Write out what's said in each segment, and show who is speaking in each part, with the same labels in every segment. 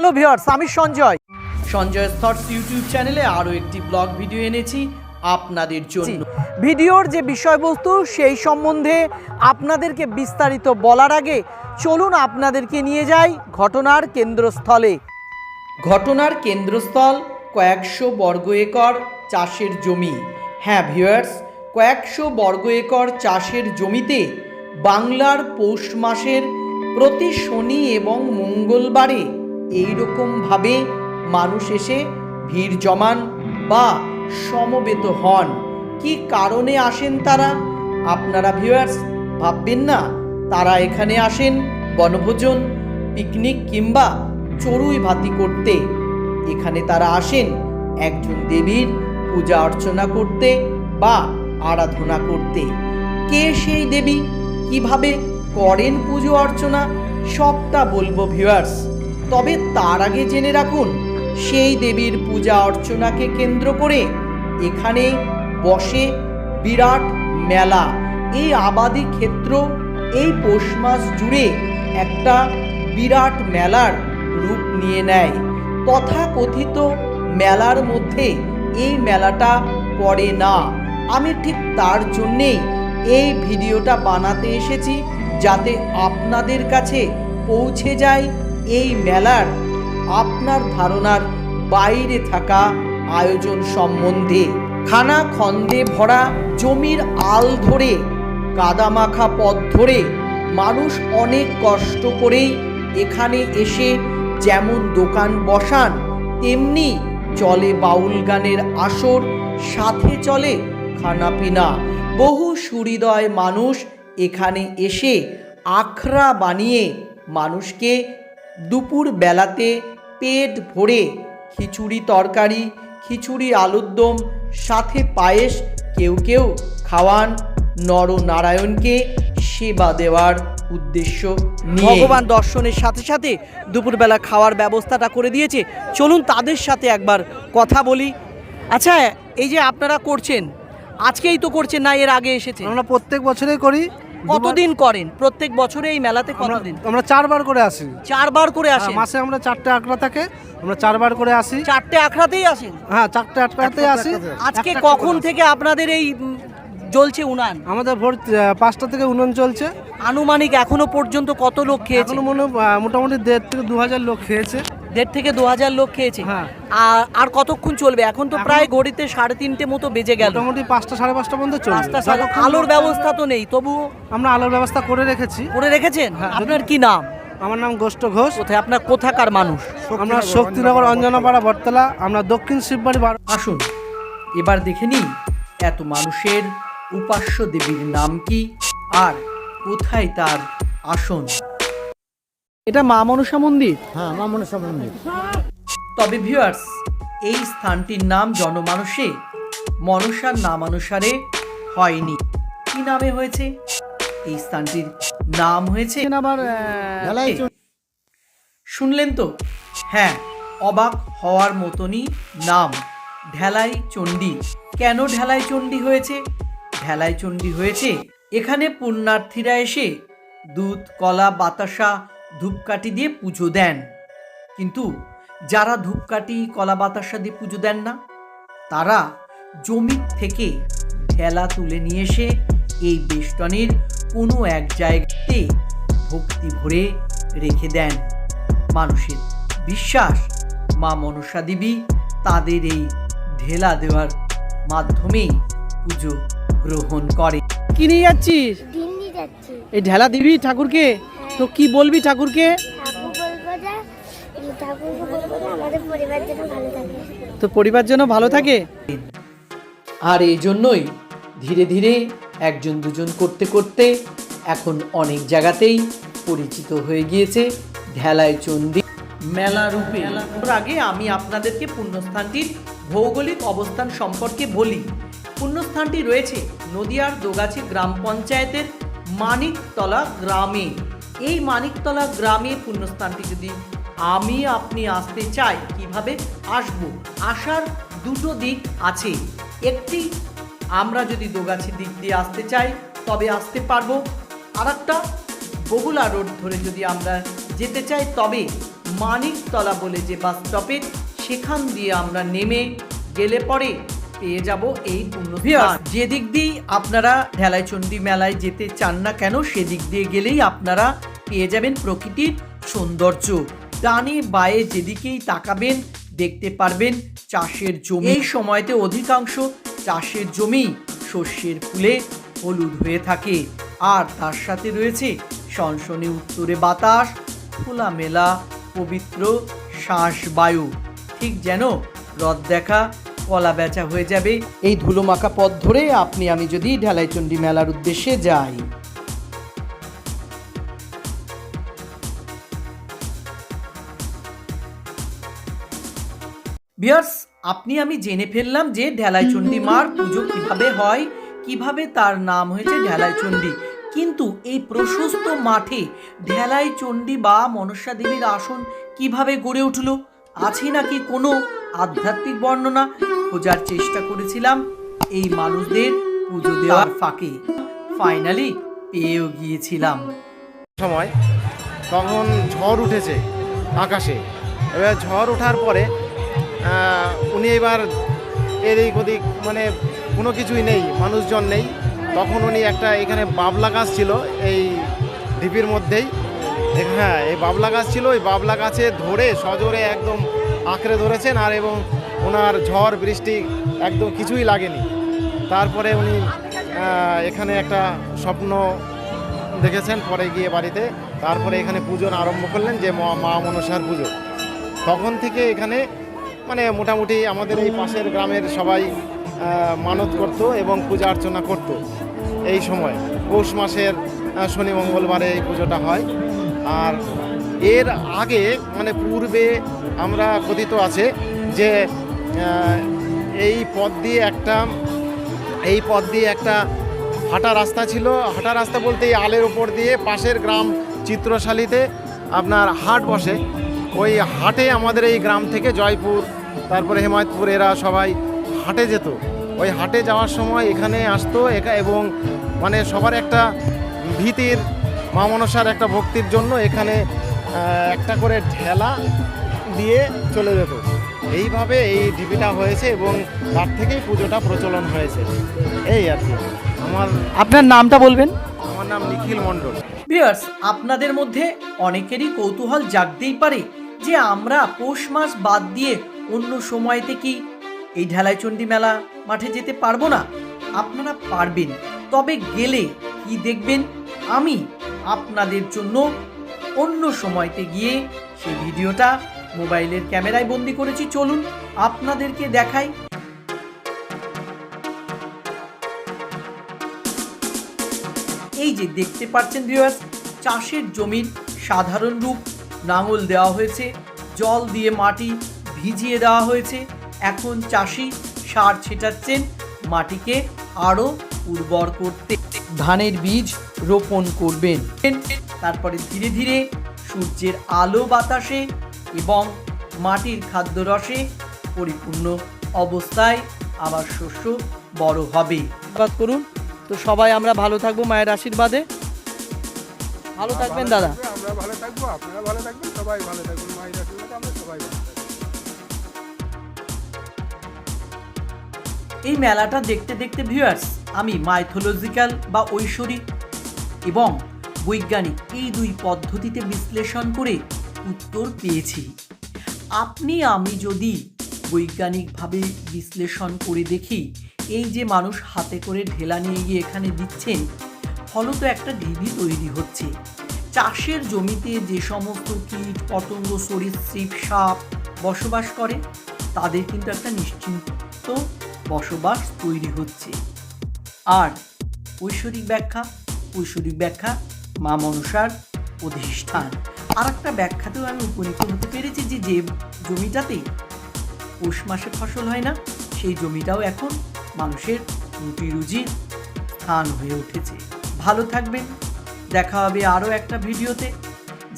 Speaker 1: Hello viewers আমি Sanjay. Sanjay thoughts YouTube চ্যানেলে আরও একটি ব্লগ ভিডিও এনেছি আপনাদের জন্য। ভিডিওর যে বিষয়বস্তু সেই সম্বন্ধে আপনাদেরকে বিস্তারিত বলার আগে চলুন আপনাদেরকে নিয়ে যাই ঘটনার কেন্দ্রস্থলে। ঘটনার কেন্দ্রস্থল কয়েকশো বর্গ একর চাষের জমি। হ্যাঁ ভিউয়ার্স কয়েকশো বর্গ একর চাষের জমিতে বাংলার পৌষ মাসের প্রতি শনি এবং মঙ্গলবারে এইরকমভাবে মানুষ এসে ভিড় জমান বা সমবেত হন। কি কারণে আসেন তারা? আপনারা ভিউয়ার্স ভাববেন না। তারা এখানে আসেন বনভোজন পিকনিক কিংবা চড়ুই ভাতি করতে। এখানে তারা আসেন একজন দেবীর পূজা অর্চনা করতে বা আরাধনা করতে। কে সেই দেবী? কীভাবে করেন পুজো অর্চনা? সবটা বলব ভিউয়ার্স তবে তার আগে জেনে রাখুন, সেই দেবীর পূজা অর্চনাকে কেন্দ্র করে এখানে বসে বিরাট মেলা। এই আবাদি ক্ষেত্র, এই পৌষ মাস জুড়ে একটা বিরাট মেলার রূপ নিয়ে নেয়। তথাকথিত মেলার মধ্যে এই মেলাটা পড়ে না। আমি ঠিক তার জন্যেই এই ভিডিওটা বানাতে এসেছি যাতে আপনাদের কাছে পৌঁছে যায় এই মেলার আপনার ধারণার বাইরে থাকা আয়োজন সম্বন্ধে খানা খন্দে ভরা জমির আল ধরে, কাদামাখা পথ ধরে মানুষ অনেক কষ্ট করেই এখানে এসে যেমন দোকান বসান, তেমনি চলে বাউল গানের আসর, সাথে চলে খানাপিনা বহু সুহৃদয় মানুষ এখানে এসে আখড়া বানিয়ে মানুষকে দুপুর বেলাতে পেট ভরে খিচুড়ি তরকারি খিচুড়ি আলুর দম সাথে পায়েস কেউ কেউ খাওয়ান নরনারায়ণকে সেবা দেওয়ার উদ্দেশ্য ভগবান দর্শনের সাথে সাথে দুপুরবেলা খাওয়ার ব্যবস্থাটা করে দিয়েছে। চলুন তাদের সাথে একবার কথা বলি। আচ্ছা এই যে আপনারা করছেন আজকেই তো করছেন না এর আগে এসেছে
Speaker 2: আমরা প্রত্যেক বছরেই করি।
Speaker 1: কতদিন করেন? প্রত্যেক বছরে এই মেলাতে
Speaker 2: আমরা
Speaker 1: কতদিন?
Speaker 2: আমরা চারবার করে আসি।
Speaker 1: চারবার করে আসি
Speaker 2: মাসে আমরা চারটে আঁকড়া থাকে আমরা চারবার করে আসি।
Speaker 1: চারটে আখড়াতেই আসেন?
Speaker 2: হ্যাঁ চারটে আঁকড়াতে আসি।
Speaker 1: আজকে কখন থেকে আপনাদের এই জ্বলছে উনান?
Speaker 2: আমাদের ভোর পাঁচটা থেকে উনুন চলছে।
Speaker 1: আনুমানিক এখনও পর্যন্ত কত লোক খেয়েছে?
Speaker 2: এখনও মনে মোটামুটি দেড় থেকে দু হাজার লোক খেয়েছে।
Speaker 1: দেড় থেকে দু হাজার লোক খেয়েছে।
Speaker 2: হ্যাঁ।
Speaker 1: আর আর কতক্ষণ চলবে? এখন তো প্রায় ঘড়িতে সাড়ে তিনটে মতো বেজে গেল।
Speaker 2: মোটামুটি পাঁচটা সাড়ে পাঁচটা পর্যন্ত
Speaker 1: সারা আলোর ব্যবস্থা তো নেই তবুও
Speaker 2: আমরা আলোর ব্যবস্থা করে রেখেছি।
Speaker 1: করে রেখেছেন?
Speaker 2: হ্যাঁ।
Speaker 1: আপনার কি নাম?
Speaker 2: আমার নাম গোষ্ঠ ঘোষ।
Speaker 1: কোথায়? আপনার কোথাকার মানুষ?
Speaker 2: আমরা শক্তিনগর অঞ্জনাপাড়া বটতলা। আমরা দক্ষিণ শিববাড়ি বারো
Speaker 1: আসুন এবার দেখে নিই এত মানুষের উপাস্য দেবীর নাম কি আর কোথায় তার আসন? এটা মা মনসা মন্দির?
Speaker 3: হ্যাঁ মা মনসা মন্দির।
Speaker 1: তবে ভিউয়ার্স এই স্থানটির নাম জনমানুষে মনসার নামানুসারে হয়নি। কি নামে হয়েছে? এই স্থানটির নাম হয়েছে আবার শুনলেন তো? হ্যাঁ অবাক হওয়ার মতনই নাম ঢেলাই চণ্ডী। কেন ঢেলাই চণ্ডী হয়েছে? ঢেলাই চণ্ডী হয়েছে। এখানে পুণ্যার্থীরা এসে দুধ কলা বাতাসা ধূপকাঠি দিয়ে পুজো দেন। কিন্তু যারা ধূপকাঠি কলা বাতাসা দিয়ে পুজো দেন না তারা জমি থেকে ঢেলা তুলে নিয়ে এসে এই বেষ্টনের কোনো এক জায়গাতে ভক্তি ভরে রেখে দেন। মানুষের বিশ্বাস মা মনসা দেবী তাদের এই ঢেলা দেওয়ার মাধ্যমেই পুজো গ্রহণ করে। কি নিয়ে যাচ্ছিস? এই ঢেলা দিবি ঠাকুরকে? তো কি বলবি ঠাকুরকে?
Speaker 4: ঠাকুর বলব যে ঠাকুরকে বলব যে আমাদের পরিবার যেন ভালো থাকে।
Speaker 1: তো পরিবার যেন ভালো থাকে? আর এই জন্যই ধীরে ধীরে একজন দুজন করতে করতে এখন অনেক জায়গাতেই পরিচিত হয়ে গিয়েছে ঢেলায় চণ্ডী মেলা রূপে। ওর আগে আমি আপনাদেরকে পুণ্যস্থানটির ভৌগোলিক অবস্থান সম্পর্কে বলি। পুণ্যস্থানটি রয়েছে নদিয়ার দোগাছি গ্রাম পঞ্চায়েতের মানিকতলা গ্রামে। এই মানিকতলা গ্রামে পুণ্যস্থানটি যদি আমি, আপনি আসতে চাই, কীভাবে আসব? আসার দুটো দিক আছে। একটি, আমরা যদি দোগাছি দিক দিয়ে আসতে চাই, তবে আসতে পারব। আর একটা বগুলা রোড ধরে যদি আমরা যেতে চাই, তবে মানিকতলা বলে যে বাস স্টপে সেখান দিয়ে আমরা নেমে গেলে পরে পেয়ে যাব এই পূর্ণ যে দিক দিয়েই আপনারা ঢেলাইচণ্ডী মেলায় যেতে চান না কেন সেদিক দিয়ে গেলেই আপনারা পেয়ে যাবেন প্রকৃতির সৌন্দর্য। ডানে বায়ে যেদিকেই তাকাবেন দেখতে পারবেন চাষের জমি। এই সময়তে অধিকাংশ চাষের জমি শস্যের ফুলে হলুদ হয়ে থাকে। আর তার সাথে রয়েছে সনসনে উত্তরে বাতাস খোলামেলা পবিত্র শ্বাস বায়ু ঠিক যেন রদ দেখা কলা বেচা হয়ে যাবে। এই ধুলোমাখা পথ ধরে আপনি আমি যদি ঢালাইচণ্ডী মেলার উদ্দেশ্যে যাই। বিয়ার্স আপনি আমি জেনে ফেললাম যে ঢেলাইচণ্ডী মার পুজো কীভাবে হয় কীভাবে তার নাম হয়েছে ঢেলাইচণ্ডী। কিন্তু এই প্রশস্ত মাঠে ঢেলাইচণ্ডী বা মনসা দেবীর আসন কীভাবে গড়ে উঠল? আছে নাকি কোনো আধ্যাত্মিক বর্ণনা? খোঁজার চেষ্টা করেছিলাম এই মানুষদের পুজো দেওয়ার ফাঁকে। ফাইনালি পেয়েও গিয়েছিলাম।
Speaker 5: সময় তখন ঝড় উঠেছে আকাশে। এবার ঝড় ওঠার পরে উনি এবার এদিক ওদিক মানে কোনো কিছুই নেই, মানুষজন নেই। তখন উনি একটা এখানে বাবলা গাছ ছিল এই ঢিপির মধ্যেই। হ্যাঁ এই বাবলা গাছ ছিল ওই বাবলা গাছে ধরে সজোরে একদম আঁকড়ে ধরেছেন আর এবং ওনার ঝড়, বৃষ্টি একদম কিছুই লাগেনি। তারপরে উনি এখানে একটা স্বপ্ন দেখেছেন পরে গিয়ে বাড়িতে। তারপরে এখানে পুজোর আরম্ভ করলেন যে মা মনসার পুজো। তখন থেকে এখানে মানে মোটামুটি আমাদের এই পাশের গ্রামের সবাই মানত করত এবং পূজা অর্চনা করত। এই সময় পৌষ মাসের শনি মঙ্গলবারে এই পুজোটা হয়। আর এর আগে মানে পূর্বে আমরা কথিত আছে যে এই পথ দিয়ে একটা, এই পথ দিয়ে একটা হাঁটা রাস্তা ছিল। হাঁটা রাস্তা বলতে এই আলের উপর দিয়ে পাশের গ্রাম চিত্রশালীতে আপনার হাট বসে। ওই হাটে আমাদের এই গ্রাম থেকে জয়পুর, তারপরে হেমায়তপুর এরা সবাই হাটে যেত। ওই হাটে যাওয়ার সময় এখানে আসতো এবং মানে সবার একটা ভীতির মা মনসার একটা ভক্তির জন্য এখানে একটা করে ঢেলা দিয়ে চলে যেত। এইভাবে এই ডিবিটা হয়েছে এবং তার থেকেই পুজোটা প্রচলন হয়েছে। এই আর কি। আমার
Speaker 1: আপনার নামটা বলবেন?
Speaker 5: আমার নাম নিখিল মণ্ডল।
Speaker 1: ভিউয়ার্স আপনাদের মধ্যে অনেকেরই কৌতূহল জাগতেই পারে যে আমরা পৌষ মাস বাদ দিয়ে অন্য সময়তে কি এই ঢালাইচণ্ডী মেলা মাঠে যেতে পারব না? আপনারা পারবেন। তবে গেলে কি দেখবেন? আমি আপনাদের জন্য অন্য সময়তে গিয়ে সেই ভিডিওটা মোবাইলের ক্যামেরায় বন্দি করেছি। চলুন আপনাদেরকে দেখাই। এই যে দেখতে পাচ্ছেন ভিউয়ার্স চাষের জমির সাধারণ রূপ। নাঙল দেওয়া হয়েছে, জল দিয়ে মাটি ভিজিয়ে দেওয়া হয়েছে। এখন চাষি সার ছেটাচ্ছেন, মাটিকে আরও উর্বর করতে ধানের বীজ রোপণ করবেন। তারপরে ধীরে ধীরে সূর্যের আলো বাতাসে এবং মাটির খাদ্যরসে পরিপূর্ণ অবস্থায় আবার শস্য বড় হবে। আশীর্বাদ করুন। তো সবাই আমরা ভালো থাকব মায়ের আশীর্বাদে। ভালো থাকবেন দাদা।
Speaker 6: আমরা ভালো থাকব আপনারা ভালো থাকবেন সবাই ভালো থাকবেন মায়ের আশীর্বাদে আমরা সবাই ভালো
Speaker 1: এই মেলাটা দেখতে দেখতে ভিউয়ার্স আমি মাইথোলজিক্যাল বা ঐশ্বরিক এবং বৈজ্ঞানিক এই দুই পদ্ধতিতে বিশ্লেষণ করে উত্তর পেয়েছি। আপনি, আমি যদি বৈজ্ঞানিকভাবে বিশ্লেষণ করে দেখি, এই যে মানুষ হাতে করে ঢেলা নিয়ে গিয়ে এখানে দিচ্ছেন, ফলত একটা ঢিবি তৈরি হচ্ছে। চাষের জমিতে যে সমস্ত কীট, পতঙ্গ, সরীসৃপ, সাপ বসবাস করে, তাদের কিন্তু একটা নিশ্চিন্ত বসবাস তৈরি হচ্ছে। আর ঐশ্বরিক ব্যাখ্যা ঐশ্বরিক ব্যাখ্যা মা মনসার অধিষ্ঠান আর একটা ব্যাখ্যাতেও আমি উপনীত হতে পেরেছি যে যে জমিটাতে পৌষ মাসে ফসল হয় না, সেই জমিটাও এখন মানুষের রুটি রুজির স্থান হয়ে উঠেছে। ভালো থাকবেন, দেখা হবে আরও একটা ভিডিওতে।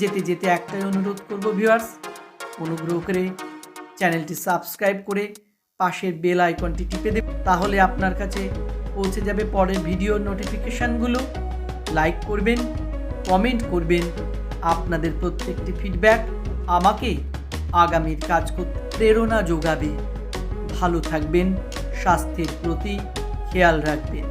Speaker 1: যেতে যেতে একটাই অনুরোধ করব ভিউয়ার্স অনুগ্রহ করে চ্যানেলটি সাবস্ক্রাইব করে পাশের বেল আইকনটি টিপে দেবে, তাহলে আপনার কাছে পৌঁছে যাবে পরের ভিডিও নোটিফিকেশানগুলো। লাইক করবেন, কমেন্ট করবেন। আপনাদের প্রত্যেকটি ফিডব্যাক আমাকে আগামীর কাজ করতে প্রেরণা যোগাবে। ভালো থাকবেন, স্বাস্থ্যের প্রতি খেয়াল রাখবেন।